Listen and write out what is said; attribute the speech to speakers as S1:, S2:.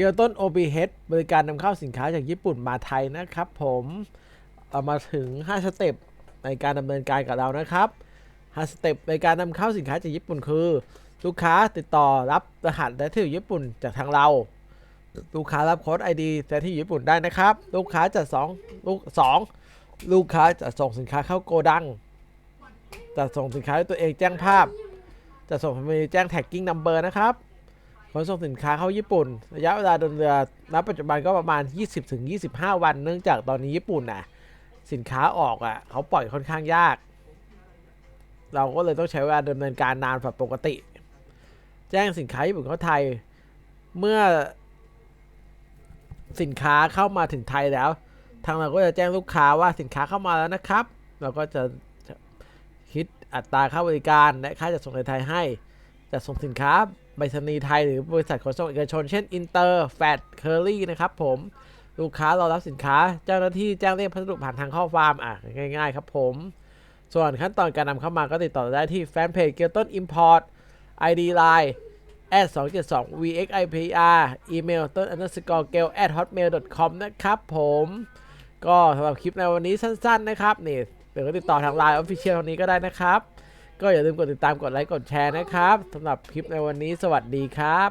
S1: เกียวต้น OBH บริการนำเข้าสินค้าจากญี่ปุ่นมาไทยนะครับ ผมเอามาถึง 5 สเต็ปในการดำเนินการกับเรานะครับ 5 สเต็ปในการนำเข้าสินค้าจากญี่ปุ่นคือ ลูกค้าติดต่อรับรหัสและที่อยู่ญี่ปุ่นจากทางเรา ลูกค้ารับโค้ด ID และที่อยู่ญี่ปุ่นได้นะครับ ลูกค้าจะสองลูกสองลูกค้าจะส่งสินค้าเข้าโกดังจะส่งสินค้าด้วยตัวเองแจ้งภาพจะส่งไปแจ้งแท็กกิ้งนัมเบอร์นะครับ ขนส่งสินค้าเข้าญี่ปุ่น ระยะเวลาเดินเรือณปัจจุบันก็ประมาณ 20-25 วัน เนื่องจากตอนนี้ญี่ปุ่นน่ะสินค้าออกอะเขาปล่อยค่อนข้างยาก เราก็เลยต้องใช้เวลาดำเนินการนานกว่าปกติ แจ้งสินค้าญี่ปุ่นเข้าไทย เมื่อสินค้าเข้ามาถึงไทยแล้ว ทางเราก็จะแจ้งลูกค้าว่าสินค้าเข้ามาแล้วนะครับ เราก็จะคิดอัตราค่าบริการและค่าจัดส่งในไทยให้จะส่งสินค้า ไปรษณีย์ไทยหรือบริษัทขนส่งเอกชน เช่นอินเตอร์แฟดเคอรี่นะครับผมลูกค้ารอรับสินค้า เจ้าหน้าที่แจ้งเรียกพัสดุผ่านทางข้อความอะง่ายๆครับผม ส่วนขั้นตอนการนำเข้ามาก็ติดต่อได้ที่แฟนเพจเกียวต้นอิมพอร์ต ID Line at 2 7 2 vxipr อีเมลต้น underscore g a l at hotmail com นะครับผม ก็สำหรับคลิปในวันนี้สั้นๆนะครับ นี่เดี๋ยวก็ติดต่อทาง Line Official ตรงนี้ก็ได้นะครับ ก็อย่าลืมกดติดตามกดไลค์กดแชร์นะครับสำหรับคลิปในวันนี้สวัสดีครับ